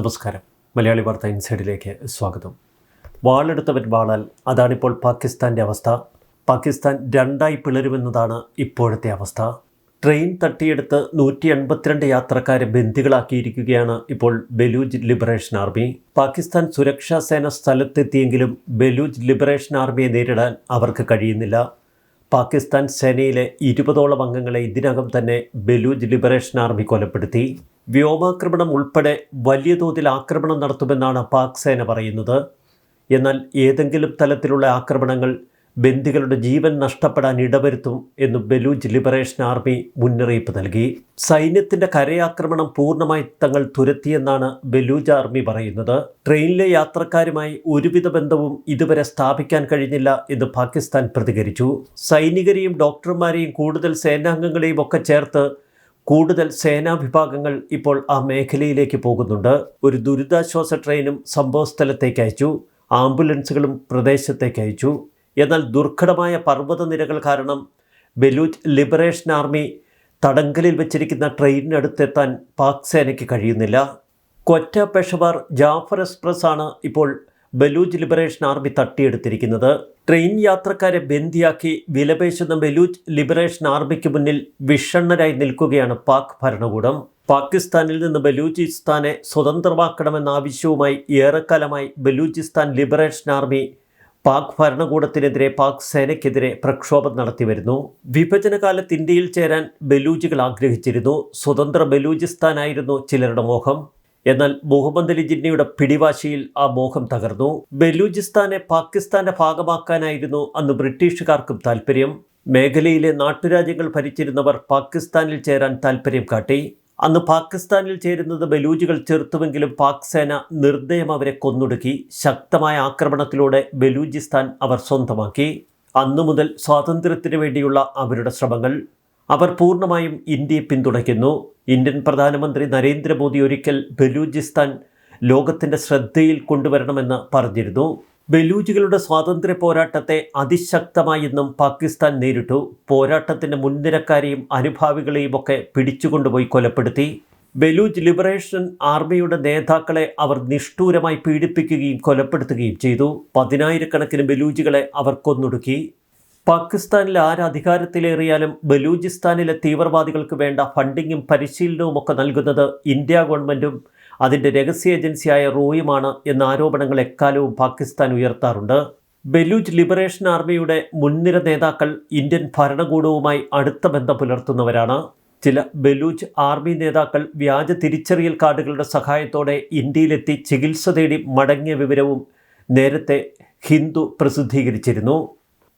നമസ്കാരം. മലയാളി വാർത്ത ഇൻസൈഡിലേക്ക് സ്വാഗതം. വാളെടുത്തവൻ വാളാൽ അതാണിപ്പോൾ പാകിസ്ഥാന്റെ അവസ്ഥ. പാകിസ്ഥാൻ രണ്ടായി പിളരുമെന്നതാണ് ഇപ്പോഴത്തെ അവസ്ഥ. ട്രെയിൻ തട്ടിയെടുത്ത് നൂറ്റി എൺപത്തിരണ്ട് യാത്രക്കാരെ ബന്ദികളാക്കിയിരിക്കുകയാണ് ഇപ്പോൾ ബലൂജ് ലിബറേഷൻ ആർമി. പാകിസ്ഥാൻ സുരക്ഷാ സേന സ്ഥലത്തെത്തിയെങ്കിലും ബലൂജ് ലിബറേഷൻ ആർമിയെ നേരിടാൻ അവർക്ക് കഴിയുന്നില്ല. പാകിസ്ഥാൻ സേനയിലെ ഇരുപതോളം അംഗങ്ങളെ ഇതിനകം തന്നെ ബലൂജ് ലിബറേഷൻ ആർമി കൊലപ്പെടുത്തി. വ്യോമാക്രമണം ഉൾപ്പെടെ വലിയ തോതിൽ ആക്രമണം നടത്തുമെന്നാണ് പാക് സേന പറയുന്നത്. എന്നാൽ ഏതെങ്കിലും തലത്തിലുള്ള ആക്രമണങ്ങൾ ബന്ദികളുടെ ജീവൻ നഷ്ടപ്പെടാൻ ഇടവരുത്തും എന്ന് ബലൂജ് ലിബറേഷൻ ആർമി മുന്നറിയിപ്പ് നൽകി. സൈന്യത്തിന്റെ കരയാക്രമണം പൂർണമായി തങ്ങൾ തുരത്തിയെന്നാണ് ബലൂജ് ആർമി പറയുന്നത്. ട്രെയിനിലെ യാത്രക്കാരുമായി ഒരുവിധ ബന്ധവും ഇതുവരെ സ്ഥാപിക്കാൻ കഴിഞ്ഞില്ല എന്ന് പാകിസ്ഥാൻ പ്രതികരിച്ചു. സൈനികരെയും ഡോക്ടർമാരെയും കൂടുതൽ സേനാംഗങ്ങളെയും ഒക്കെ ചേർത്ത് കൂടുതൽ സേനാ വിഭാഗങ്ങൾ ഇപ്പോൾ ആ മേഖലയിലേക്ക് പോകുന്നുണ്ട്. ഒരു ദുരിതാശ്വാസ ട്രെയിനും സംഭവസ്ഥലത്തേക്ക് അയച്ചു. ആംബുലൻസുകളും പ്രദേശത്തേക്ക് അയച്ചു. എന്നാൽ ദുർഘടമായ പർവതനിരകൾ കാരണം ബലൂച്ച് ലിബറേഷൻ ആർമി തടങ്കലിൽ വെച്ചിരിക്കുന്ന ട്രെയിനിനടുത്തെത്താൻ പാക് സേനയ്ക്ക് കഴിയുന്നില്ല. കൊറ്റ പെഷവാർ ജാഫർ എക്സ്പ്രസ് ആണ് ഇപ്പോൾ ബലൂജ് ലിബറേഷൻ ആർമി തട്ടിയെടുത്തിരിക്കുന്നത്. ട്രെയിൻ യാത്രക്കാരെ ബന്ദിയാക്കി വിലപേശുന്ന ബലൂജ് ലിബറേഷൻ ആർമിക്ക് മുന്നിൽ വിഷണ്ണരായി നിൽക്കുകയാണ് പാക് ഭരണകൂടം. പാകിസ്ഥാനിൽ നിന്ന് ബലൂചിസ്ഥാനെ സ്വതന്ത്രമാക്കണമെന്ന ആവശ്യവുമായി ഏറെക്കാലമായി ബലൂചിസ്ഥാൻ ലിബറേഷൻ ആർമി പാക് ഭരണകൂടത്തിനെതിരെ പാക് സേനയ്ക്കെതിരെ പ്രക്ഷോഭം നടത്തിവരുന്നു. വിഭജനകാലത്ത് ഇന്ത്യയിൽ ചേരാൻ ബലൂജികൾ ആഗ്രഹിച്ചിരുന്നു. സ്വതന്ത്ര ബലൂചിസ്ഥാനായിരുന്നു ചിലരുടെ മോഹം. എന്നാൽ മുഹമ്മദ് അലി ജിന്നയുടെ പിടിവാശിയിൽ ആ മോഹം തകർന്നു. ബലൂചിസ്ഥാനെ പാകിസ്ഥാന്റെ ഭാഗമാക്കാനായിരുന്നു അന്ന് ബ്രിട്ടീഷുകാർക്കും താൽപ്പര്യം മേഖലയിലെ നാട്ടുരാജ്യങ്ങൾ ഭരിച്ചിരുന്നവർ പാകിസ്ഥാനിൽ ചേരാൻ താൽപ്പര്യം കാട്ടി. അന്ന് പാകിസ്ഥാനിൽ ചേരുന്നത് ബലൂജികൾ ചെറുത്തുവെങ്കിലും പാക് സേന നിർദ്ദയം അവരെ കൊന്നൊടുക്കി. ശക്തമായ ആക്രമണത്തിലൂടെ ബലൂചിസ്ഥാൻ അവർ സ്വന്തമാക്കി. അന്നു മുതൽ സ്വാതന്ത്ര്യത്തിന് വേണ്ടിയുള്ള അവരുടെ ശ്രമങ്ങൾ അവർ പൂർണമായും ഇന്ത്യയെ പിന്തുണയ്ക്കുന്നു. ഇന്ത്യൻ പ്രധാനമന്ത്രി നരേന്ദ്രമോദി ഒരിക്കൽ ബലൂചിസ്ഥാൻ ലോകത്തിന്റെ ശ്രദ്ധയിൽ കൊണ്ടുവരണമെന്ന് പറഞ്ഞിരുന്നു. ബലൂജികളുടെ സ്വാതന്ത്ര്യ പോരാട്ടത്തെ അതിശക്തമായി ഇന്നും പാകിസ്ഥാൻ നേരിട്ടു. പോരാട്ടത്തിന്റെ മുൻനിരക്കാരെയും അനുഭാവികളെയും ഒക്കെ പിടിച്ചുകൊണ്ടുപോയി കൊലപ്പെടുത്തി. ബലൂജ് ലിബറേഷൻ ആർമിയുടെ നേതാക്കളെ അവർ നിഷ്ഠൂരമായി പീഡിപ്പിക്കുകയും കൊലപ്പെടുത്തുകയും ചെയ്തു. പതിനായിരക്കണക്കിന് ബലൂജികളെ അവർ കൊന്നൊടുക്കി. പാകിസ്ഥാനിൽ ആരധികാരത്തിലേറിയാലും ബലൂചിസ്ഥാനിലെ തീവ്രവാദികൾക്ക് വേണ്ട ഫണ്ടിങ്ങും പരിശീലനവും ഒക്കെ നൽകുന്നത് ഇന്ത്യ ഗവൺമെന്റും അതിന്റെ രഹസ്യ ഏജൻസിയായ റോയുമാണ് എന്ന ആരോപണങ്ങൾ എക്കാലവും പാകിസ്ഥാൻ ഉയർത്താറുണ്ട്. ബലൂച്ച് ലിബറേഷൻ ആർമിയുടെ മുൻനിര നേതാക്കൾ ഇന്ത്യൻ ഭരണകൂടവുമായി അടുത്ത ബന്ധം പുലർത്തുന്നവരാണ്. ചില ബലൂച്ച് ആർമി നേതാക്കൾ വ്യാജ തിരിച്ചറിയൽ കാർഡുകളുടെ സഹായത്തോടെ ഇന്ത്യയിലെത്തി ചികിത്സ തേടി മടങ്ങിയ വിവരവും നേരത്തെ ഹിന്ദു പ്രസിദ്ധീകരിച്ചിരുന്നു.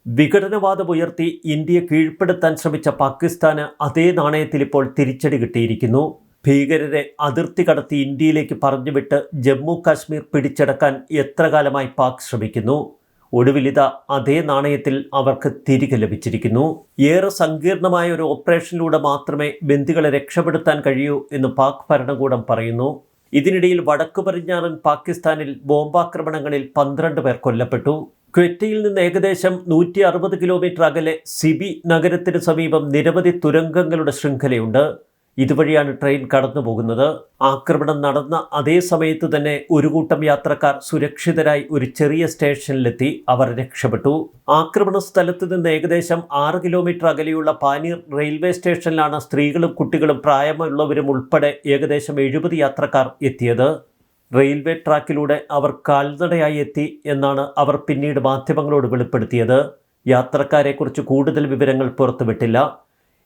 വിഘടനവാദം ഉയർത്തി ഇന്ത്യയെ കീഴ്പ്പെടുത്താൻ ശ്രമിച്ച പാകിസ്ഥാന് അതേ നാണയത്തിൽ ഇപ്പോൾ തിരിച്ചടി കിട്ടിയിരിക്കുന്നു. ഭീകരരെ അതിർത്തി കടത്തി ഇന്ത്യയിലേക്ക് പറഞ്ഞുവിട്ട് ജമ്മു കാശ്മീർ പിടിച്ചടക്കാൻ എത്ര കാലമായി പാക് ശ്രമിക്കുന്നു? ഒടുവിലിത അതേ നാണയത്തിൽ അവർക്ക് തിരികെ ലഭിച്ചിരിക്കുന്നു. ഏറെ സങ്കീർണമായ ഒരു ഓപ്പറേഷനിലൂടെ മാത്രമേ ബന്ദികളെ രക്ഷപ്പെടുത്താൻ കഴിയൂ എന്ന് പാക് ഭരണകൂടം പറയുന്നു. ഇതിനിടയിൽ വടക്കു പടിഞ്ഞാറൻ പാകിസ്ഥാനിൽ ബോംബാക്രമണങ്ങളിൽ പന്ത്രണ്ട് പേർ കൊല്ലപ്പെട്ടു. ക്വറ്റയിൽ നിന്ന് ഏകദേശം നൂറ്റി അറുപത് കിലോമീറ്റർ അകലെ സിബി നഗരത്തിന് സമീപം നിരവധി തുരങ്കങ്ങളുടെ ശൃംഖലയുണ്ട്. ഇതുവഴിയാണ് ട്രെയിൻ കടന്നു പോകുന്നത്. ആക്രമണം നടന്ന അതേ സമയത്ത് തന്നെ ഒരു കൂട്ടം യാത്രക്കാർ സുരക്ഷിതരായി ഒരു ചെറിയ സ്റ്റേഷനിലെത്തി. അവർ രക്ഷപ്പെട്ടു. ആക്രമണ സ്ഥലത്ത് നിന്ന് ഏകദേശം ആറ് കിലോമീറ്റർ അകലെയുള്ള പാനീർ റെയിൽവേ സ്റ്റേഷനിലാണ് സ്ത്രീകളും കുട്ടികളും പ്രായമുള്ളവരും ഉൾപ്പെടെ ഏകദേശം എഴുപത് യാത്രക്കാർ എത്തിയത്. റെയിൽവേ ട്രാക്കിലൂടെ അവർ കാൽനടയായി എത്തി എന്നാണ് അവർ പിന്നീട് മാധ്യമങ്ങളോട് വെളിപ്പെടുത്തിയത്. യാത്രക്കാരെക്കുറിച്ച് കൂടുതൽ വിവരങ്ങൾ പുറത്തുവിട്ടില്ല.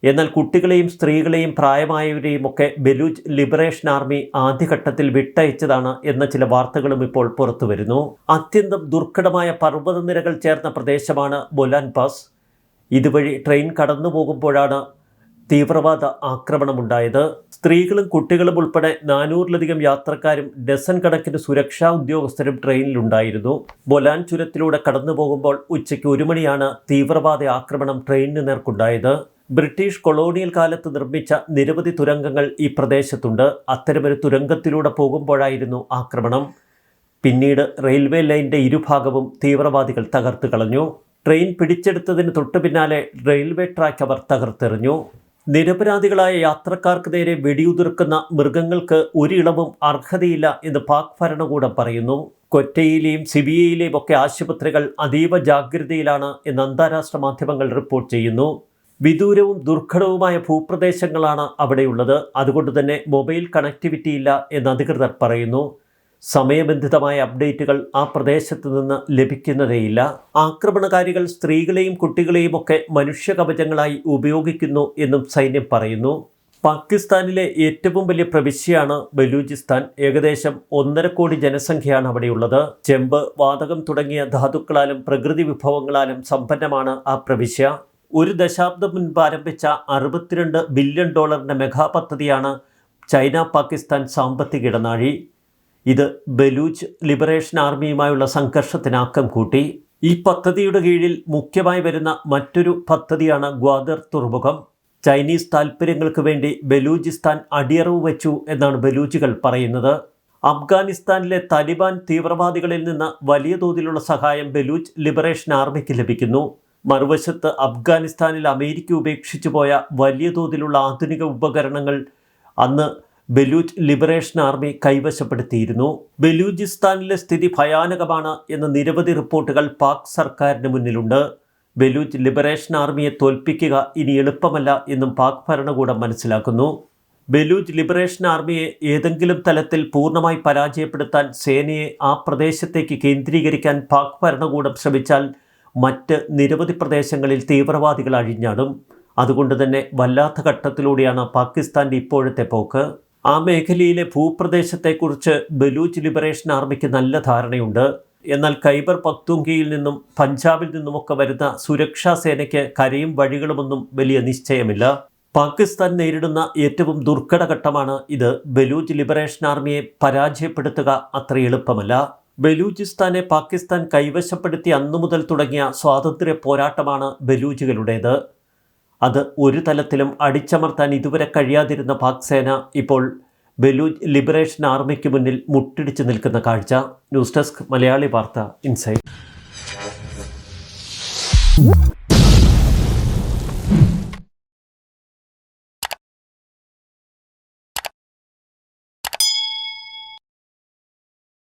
എന്നാൽ കുട്ടികളെയും സ്ത്രീകളെയും പ്രായമായവരെയും ഒക്കെ ബലൂച്ച് ലിബറേഷൻ ആർമി ആദ്യഘട്ടത്തിൽ വിട്ടയച്ചതാണ് എന്ന ചില വാർത്തകളും ഇപ്പോൾ പുറത്തു വരുന്നു. അത്യന്തം ദുർഘടമായ പർവതനിരകൾ ചേർന്ന പ്രദേശമാണ് ബൊലാൻ പാസ്. ഇതുവഴി ട്രെയിൻ കടന്നു പോകുമ്പോഴാണ് തീവ്രവാദ ആക്രമണമുണ്ടായത്. സ്ത്രീകളും കുട്ടികളും ഉൾപ്പെടെ നാനൂറിലധികം യാത്രക്കാരും ഡസൻ കണക്കിന് സുരക്ഷാ ഉദ്യോഗസ്ഥരും ട്രെയിനിലുണ്ടായിരുന്നു. ബൊലാൻ ചുരത്തിലൂടെ കടന്നു പോകുമ്പോൾ ഉച്ചയ്ക്ക് ഒരു മണിയാണ് തീവ്രവാദ ആക്രമണം ട്രെയിനിന് നേർക്കുണ്ടായത്. ബ്രിട്ടീഷ് കൊളോണിയൽ കാലത്ത് നിർമ്മിച്ച നിരവധി തുരങ്കങ്ങൾ ഈ പ്രദേശത്തുണ്ട്. അത്തരമൊരു തുരങ്കത്തിലൂടെ പോകുമ്പോഴായിരുന്നു ആക്രമണം. പിന്നീട് റെയിൽവേ ലൈനിന്റെ ഇരുഭാഗവും തീവ്രവാദികൾ തകർത്തു കളഞ്ഞു. ട്രെയിൻ പിടിച്ചെടുത്തതിന് തൊട്ടു പിന്നാലെ റെയിൽവേ ട്രാക്ക് അവർ തകർത്തെറിഞ്ഞു. നിരപരാധികളായ യാത്രക്കാർക്ക് നേരെ വെടിയുതിർക്കുന്ന മൃഗങ്ങൾക്ക് ഒരിളവും അർഹതയില്ല എന്ന് പാക് ഭരണകൂടം പറയുന്നു. കൊറ്റയിലെയും സിബിയയിലെയും ഒക്കെ ആശുപത്രികൾ അതീവ ജാഗ്രതയിലാണ് എന്ന് അന്താരാഷ്ട്ര മാധ്യമങ്ങൾ റിപ്പോർട്ട് ചെയ്യുന്നു. വിദൂരവും ദുർഘടവുമായ ഭൂപ്രദേശങ്ങളാണ് അവിടെയുള്ളത്. അതുകൊണ്ട് തന്നെ മൊബൈൽ കണക്ടിവിറ്റി ഇല്ല എന്ന് അധികൃതർ പറയുന്നു. സമയബന്ധിതമായ അപ്ഡേറ്റുകൾ ആ പ്രദേശത്ത് നിന്ന് ലഭിക്കുന്നതേയില്ല. ആക്രമണകാരികൾ സ്ത്രീകളെയും കുട്ടികളെയും ഒക്കെ മനുഷ്യ കവചങ്ങളായി ഉപയോഗിക്കുന്നു എന്നും സൈന്യം പറയുന്നു. പാകിസ്ഥാനിലെ ഏറ്റവും വലിയ പ്രവിശ്യയാണ് ബലൂചിസ്ഥാൻ. ഏകദേശം ഒന്നര കോടി ജനസംഖ്യയാണ് അവിടെയുള്ളത്. ചെമ്പ് വാതകം തുടങ്ങിയ ധാതുക്കളാലും പ്രകൃതി വിഭവങ്ങളാലും സമ്പന്നമാണ് ആ പ്രവിശ്യ. ഒരു ദശാബ്ദം മുൻപ് ആരംഭിച്ച അറുപത്തിരണ്ട് ബില്യൺ ഡോളറിന്റെ മെഗാ പദ്ധതിയാണ് ചൈന പാകിസ്ഥാൻ സാമ്പത്തിക ഇടനാഴി. ഇത് ബലൂച്ച് ലിബറേഷൻ ആർമിയുമായുള്ള സംഘർഷത്തിന് ആക്കം കൂട്ടി. ഈ പദ്ധതിയുടെ കീഴിൽ മുഖ്യമായി വരുന്ന മറ്റൊരു പദ്ധതിയാണ് ഗ്വാദർ തുറമുഖം. ചൈനീസ് താൽപ്പര്യങ്ങൾക്ക് വേണ്ടി ബലൂചിസ്ഥാൻ അടിയറവ് വെച്ചു എന്നാണ് ബലൂച്ചുകൾ പറയുന്നത്. അഫ്ഗാനിസ്ഥാനിലെ താലിബാൻ തീവ്രവാദികളിൽ നിന്ന് വലിയ തോതിലുള്ള സഹായം ബലൂച്ച് ലിബറേഷൻ ആർമിക്ക് ലഭിക്കുന്നു. മറുവശത്ത് അഫ്ഗാനിസ്ഥാനിൽ അമേരിക്ക ഉപേക്ഷിച്ചു പോയ വലിയ തോതിലുള്ള ആധുനിക ഉപകരണങ്ങൾ അന്ന് ബലൂച്ച് ലിബറേഷൻ ആർമി കൈവശപ്പെടുത്തിയിരുന്നു. ബലൂചിസ്ഥാനിലെ സ്ഥിതി ഭയാനകമാണ് എന്ന നിരവധി റിപ്പോർട്ടുകൾ പാക് സർക്കാരിന് മുന്നിലുണ്ട്. ബലൂച്ച് ലിബറേഷൻ ആർമിയെ തോൽപ്പിക്കുക ഇനി എളുപ്പമല്ല എന്നും പാക് ഭരണകൂടം മനസ്സിലാക്കുന്നു. ബലൂച്ച് ലിബറേഷൻ ആർമിയെ ഏതെങ്കിലും തലത്തിൽ പൂർണമായി പരാജയപ്പെടുത്താൻ സേനയെ ആ പ്രദേശത്തേക്ക് കേന്ദ്രീകരിക്കാൻ പാക് ഭരണകൂടം ശ്രമിച്ചാൽ മറ്റ് നിരവധി പ്രദേശങ്ങളിൽ തീവ്രവാദികൾ അഴിഞ്ഞാടും. അതുകൊണ്ട് തന്നെ വല്ലാത്ത ഘട്ടത്തിലൂടെയാണ് പാകിസ്ഥാന്റെ ഇപ്പോഴത്തെ പോക്ക്. ആ മേഖലയിലെ ഭൂപ്രദേശത്തെക്കുറിച്ച് ബലൂച്ച് ലിബറേഷൻ ആർമിക്ക് നല്ല ധാരണയുണ്ട്. എന്നാൽ ഖൈബർ പക്തുങ്കിയിൽ നിന്നും പഞ്ചാബിൽ നിന്നുമൊക്കെ വരുന്ന സുരക്ഷാ സേനയ്ക്ക് കരയും വഴികളുമൊന്നും വലിയ നിശ്ചയമില്ല. പാകിസ്ഥാൻ നേരിടുന്ന ഏറ്റവും ദുർഘടഘട്ടമാണ് ഇത്. ബലൂച്ച് ലിബറേഷൻ ആർമിയെ പരാജയപ്പെടുത്തുക അത്ര എളുപ്പമല്ല. ബലൂചിസ്ഥാനെ പാകിസ്ഥാൻ കൈവശപ്പെടുത്തി അന്നു മുതൽ തുടങ്ങിയ സ്വാതന്ത്ര്യ പോരാട്ടമാണ് ബലൂചികളുടേത്. അത് ഒരു തലത്തിലും അടിച്ചമർത്താൻ ഇതുവരെ കഴിയാതിരുന്ന പാക് സേന ഇപ്പോൾ ബലൂജ് ലിബറേഷൻ ആർമിക്ക് മുന്നിൽ മുട്ടിടിച്ചു നിൽക്കുന്ന കാഴ്ച. ന്യൂസ് ഡെസ്ക് മലയാളി വാർത്ത ഇൻസൈറ്റ്